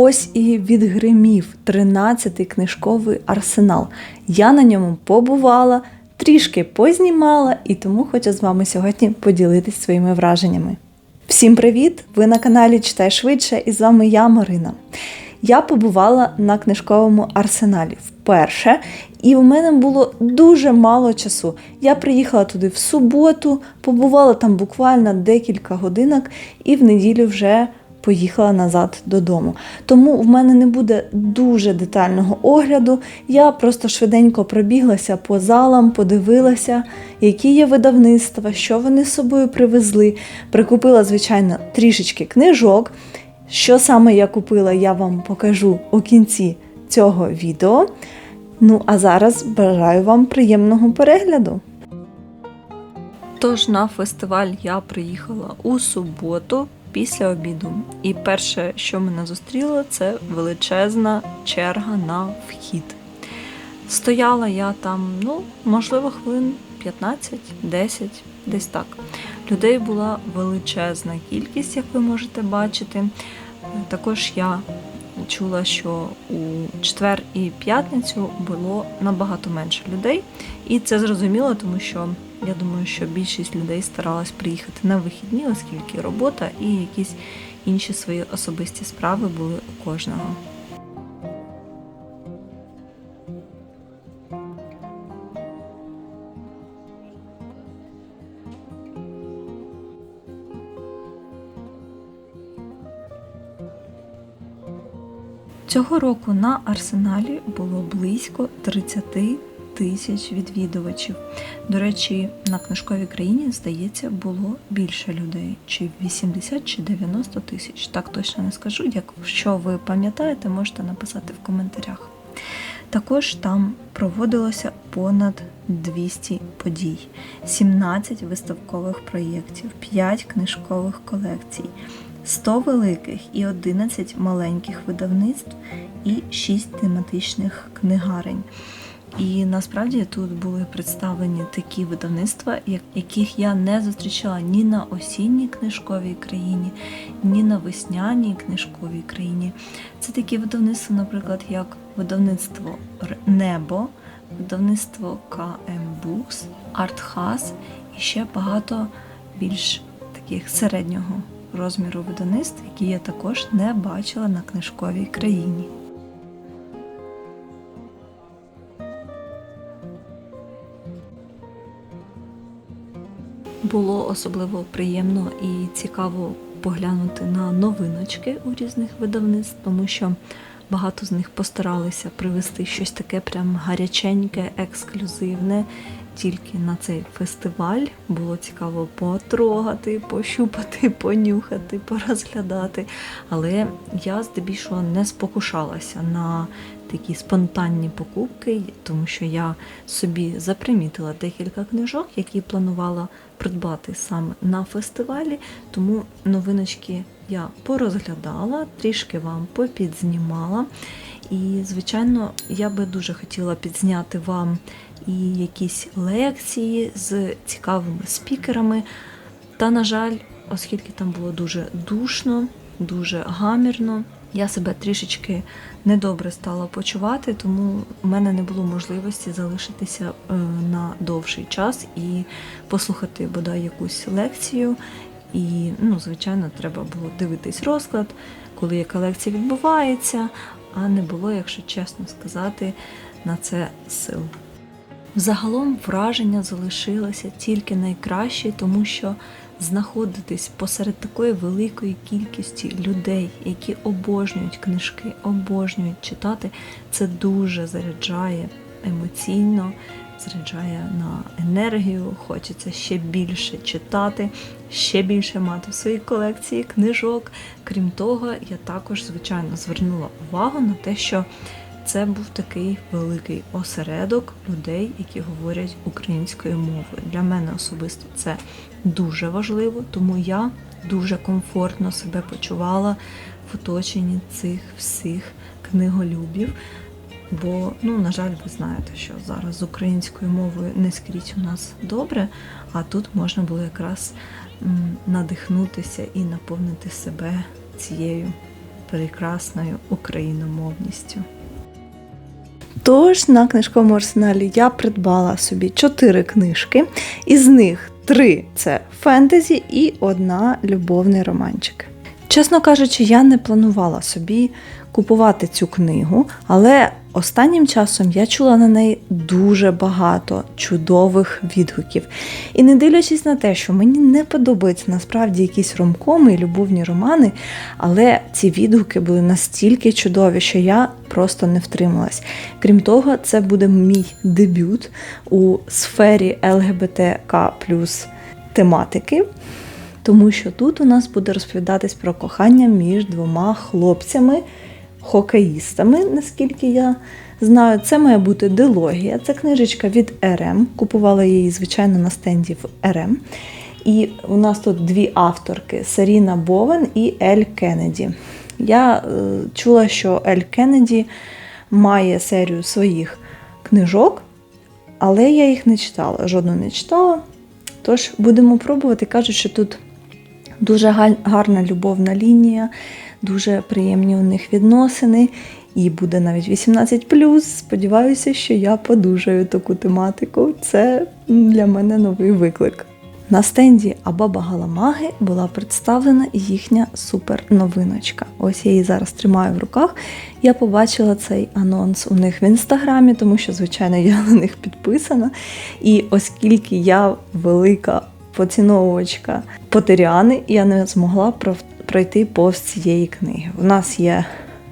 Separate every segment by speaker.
Speaker 1: Ось і відгримів 13-й книжковий арсенал. Я на ньому побувала, трішки познімала і тому хочу з вами сьогодні поділитись своїми враженнями. Всім привіт! Ви на каналі Читай швидше і з вами я, Марина. Я побувала на книжковому арсеналі вперше, і в мене було дуже мало часу. Я приїхала туди в суботу, побувала там буквально декілька годинок, і в неділю вже поїхала назад додому. Тому в мене не буде дуже детального огляду. Я просто швиденько пробіглася по залам, подивилася, які є видавництва, що вони з собою привезли. Прикупила, звичайно, трішечки книжок. Що саме я купила, я вам покажу у кінці цього відео. Ну, а зараз бажаю вам приємного перегляду. Тож на фестиваль я приїхала у суботу після обіду. І перше, що мене зустріло, це величезна черга на вхід. Стояла я там, ну, можливо, хвилин 15-10, десь так. Людей була величезна кількість, як ви можете бачити. Також я чула, що у четвер і п'ятницю було набагато менше людей. І це зрозуміло, тому що я думаю, що більшість людей старалась приїхати на вихідні, оскільки робота і якісь інші свої особисті справи були у кожного. Цього року на арсеналі було близько 30 тисяч відвідувачів. До речі, на книжковій країні, здається, було більше людей, чи 80 чи 90 тисяч. Так точно не скажу. Якщо ви пам'ятаєте, можете написати в коментарях. Також там проводилося понад 200 подій, 17 виставкових проєктів, 5 книжкових колекцій. 100 великих і 11 маленьких видавництв і 6 тематичних книгарень. І насправді тут були представлені такі видавництва, яких я не зустрічала ні на осінній книжковій країні, ні на весняній книжковій країні. Це такі видавництва, наприклад, як видавництво Небо, видавництво KM Books, Артхас і ще багато більш таких середнього розміру видавництв, які я також не бачила на книжковій країні. Було особливо приємно і цікаво поглянути на новиночки у різних видавництв, тому що багато з них постаралися привести щось таке прям гаряченьке, ексклюзивне, тільки на цей фестиваль. Було цікаво потрогати, пощупати, понюхати, порозглядати. Але я здебільшого не спокушалася на такі спонтанні покупки, тому що я собі запримітила декілька книжок, які планувала придбати саме на фестивалі. Тому новиночки я порозглядала, трішки вам попідзнімала. І, звичайно, я би дуже хотіла підзняти вам і якісь лекції з цікавими спікерами. Та, на жаль, оскільки там було дуже душно, дуже гамірно, я себе трішечки недобре стала почувати, тому в мене не було можливості залишитися е, на довший час і послухати бодай якусь лекцію. І, ну, звичайно, треба було дивитись розклад, коли яка лекція відбувається, а не було, якщо чесно сказати, на це сил. Загалом враження залишилося тільки найкраще, тому що знаходитись посеред такої великої кількості людей, які обожнюють книжки, обожнюють читати, це дуже заряджає емоційно, заряджає на енергію, хочеться ще більше читати, ще більше мати в своїй колекції книжок. Крім того, я також, звичайно, звернула увагу на те, що це був такий великий осередок людей, які говорять українською мовою. Для мене особисто це дуже важливо, тому я дуже комфортно себе почувала в оточенні цих всіх книголюбів. Бо, ну, на жаль, ви знаєте, що зараз з українською мовою не скрізь у нас добре, а тут можна було якраз надихнутися і наповнити себе цією прекрасною україномовністю. Тож на книжковому арсеналі я придбала собі чотири книжки, із них три це фентезі і одна любовний романчик. Чесно кажучи, я не планувала собі купувати цю книгу, але останнім часом я чула на неї дуже багато чудових відгуків. І не дивлячись на те, що мені не подобаються насправді якісь ромкоми і любовні романи, але ці відгуки були настільки чудові, що я просто не втрималась. Крім того, це буде мій дебют у сфері ЛГБТК тематики. Тому що тут у нас буде розповідатись про кохання між двома хлопцями, хокеїстами, наскільки я знаю. Це має бути дилогія. Це книжечка від РМ. Купувала її, звичайно, на стенді в РМ. І у нас тут дві авторки: Саріна Бовен і Ель Кеннеді. Я е, чула, що Ель Кеннеді має серію своїх книжок, але я їх не читала, жодну не читала. Тож будемо пробувати. Кажуть, що тут дуже гарна любовна лінія, дуже приємні у них відносини. І буде навіть 18 Сподіваюся, що я подужаю таку тематику. Це для мене новий виклик. На стенді Абаба Галамаги була представлена їхня суперновиночка. Ось я її зараз тримаю в руках. Я побачила цей анонс у них в інстаграмі, тому що, звичайно, я на них підписана. І оскільки я велика поціновувачка Потеріани, я не змогла пройти повз цієї книги. У нас є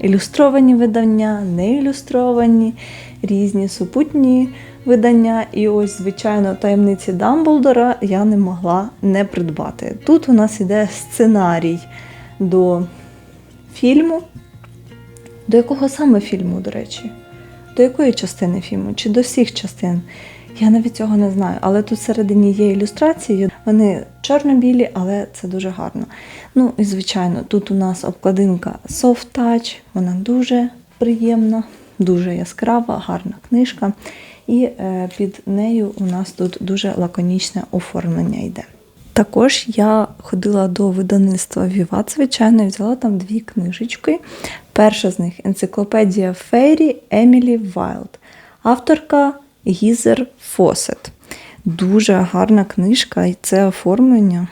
Speaker 1: ілюстровані видання, не ілюстровані, різні супутні видання. І ось, звичайно, таємниці Дамблдора я не могла не придбати. Тут у нас іде сценарій до фільму. До якого саме фільму, до речі? До якої частини фільму? Чи до всіх частин? Я навіть цього не знаю. Але тут всередині є ілюстрації. Вони чорно-білі, але це дуже гарно. Ну і звичайно, тут у нас обкладинка Soft Touch, вона дуже приємна, дуже яскрава, гарна книжка. І е, під нею у нас тут дуже лаконічне оформлення йде. Також я ходила до видавництва Віват, звичайно, і взяла там дві книжечки. Перша з них енциклопедія Фейрі Емілі Вайлд, авторка Гізер Фосет. Дуже гарна книжка, і це оформлення.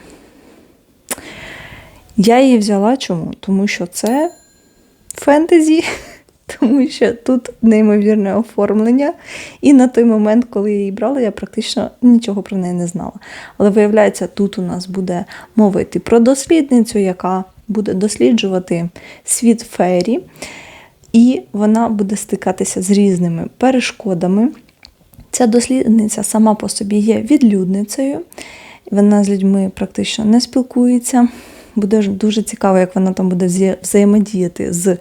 Speaker 1: Я її взяла чому? Тому що це фентезі, тому що тут неймовірне оформлення. І на той момент, коли я її брала, я практично нічого про неї не знала. Але виявляється, тут у нас буде мова йти про дослідницю, яка буде досліджувати світ фейрі, і вона буде стикатися з різними перешкодами. Ця дослідниця сама по собі є відлюдницею, вона з людьми практично не спілкується. Буде дуже цікаво, як вона там буде взаємодіяти з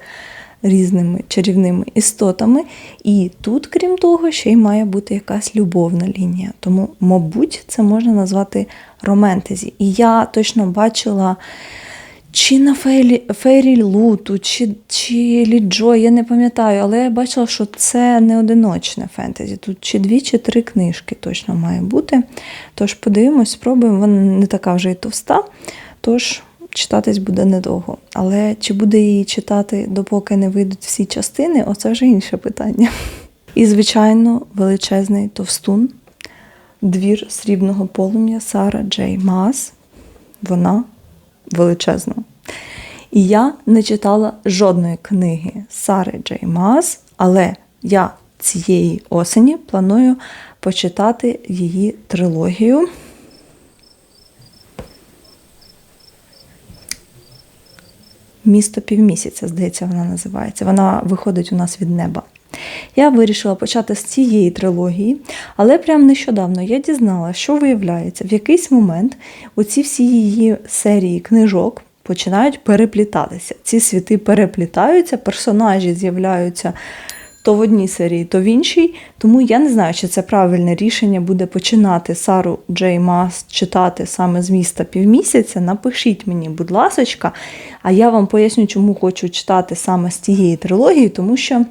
Speaker 1: різними чарівними істотами. І тут, крім того, ще й має бути якась любовна лінія. Тому, мабуть, це можна назвати романтезі. І я точно бачила. Чи на Фейлі, Фейрі Луту, чи, чи Ліджо, я не пам'ятаю, але я бачила, що це не одиночне фентезі. Тут чи дві, чи три книжки точно має бути. Тож подивимось, спробуємо. Вона не така вже й товста, тож читатись буде недовго. Але чи буде її читати, допоки не вийдуть всі частини, оце вже інше питання. І, звичайно, величезний товстун, двір срібного полум'я Сара Джей Маас. Вона величезна. І я не читала жодної книги Сари Джей Маас, але я цієї осені планую почитати її трилогію. Місто півмісяця, здається, вона називається. Вона виходить у нас від неба. Я вирішила почати з цієї трилогії, але прямо нещодавно я дізналася, що виявляється, в якийсь момент оці всі її серії книжок починають переплітатися. Ці світи переплітаються, персонажі з'являються то в одній серії, то в іншій. Тому я не знаю, чи це правильне рішення буде починати Сару Джей Мас читати саме з міста півмісяця. Напишіть мені, будь ласочка, а я вам поясню, чому хочу читати саме з цієї трилогії, тому що.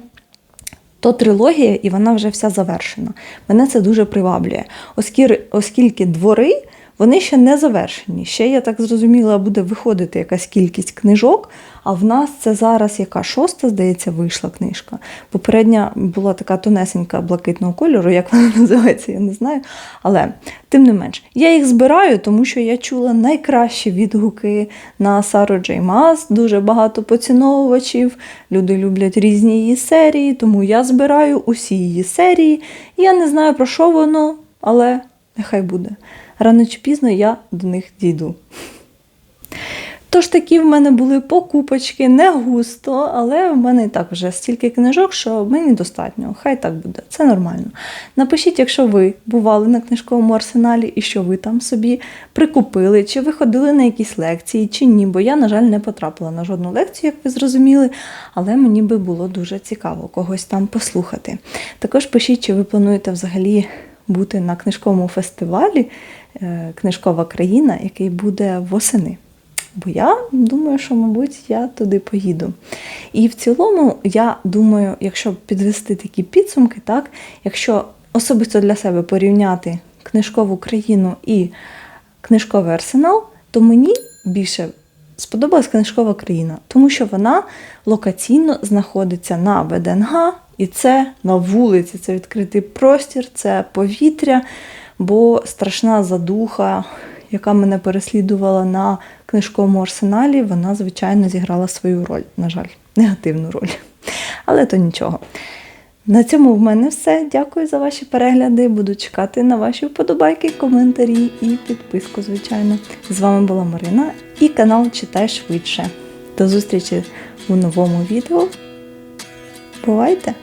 Speaker 1: То трилогія, і вона вже вся завершена. Мене це дуже приваблює, оскільки, оскільки двори Вони ще не завершені. Ще, я так зрозуміла, буде виходити якась кількість книжок. А в нас це зараз яка шоста, здається, вийшла книжка. Попередня була така тонесенька блакитного кольору, як вона називається, я не знаю. Але тим не менш, я їх збираю, тому що я чула найкращі відгуки на Сару Джей Мас, дуже багато поціновувачів. Люди люблять різні її серії, тому я збираю усі її серії. Я не знаю про що воно, але нехай буде. Рано чи пізно я до них дійду. Тож такі в мене були покупочки, не густо, але в мене і так вже стільки книжок, що мені достатньо. Хай так буде, це нормально. Напишіть, якщо ви бували на книжковому арсеналі і що ви там собі прикупили, чи ви ходили на якісь лекції, чи ні, бо я, на жаль, не потрапила на жодну лекцію, як ви зрозуміли, але мені би було дуже цікаво когось там послухати. Також пишіть, чи ви плануєте взагалі бути на книжковому фестивалі е, Книжкова країна, який буде восени. Бо я думаю, що, мабуть, я туди поїду. І в цілому, я думаю, якщо підвести такі підсумки, так, якщо особисто для себе порівняти книжкову країну і книжковий арсенал, то мені більше сподобалась книжкова країна, тому що вона локаційно знаходиться на ВДНГ, і це на вулиці, це відкритий простір, це повітря, бо страшна задуха, яка мене переслідувала на книжковому арсеналі, вона, звичайно, зіграла свою роль, на жаль, негативну роль. Але то нічого. На цьому в мене все. Дякую за ваші перегляди. Буду чекати на ваші вподобайки, коментарі і підписку, звичайно. З вами була Марина і канал Читай швидше. До зустрічі у новому відео. Бувайте!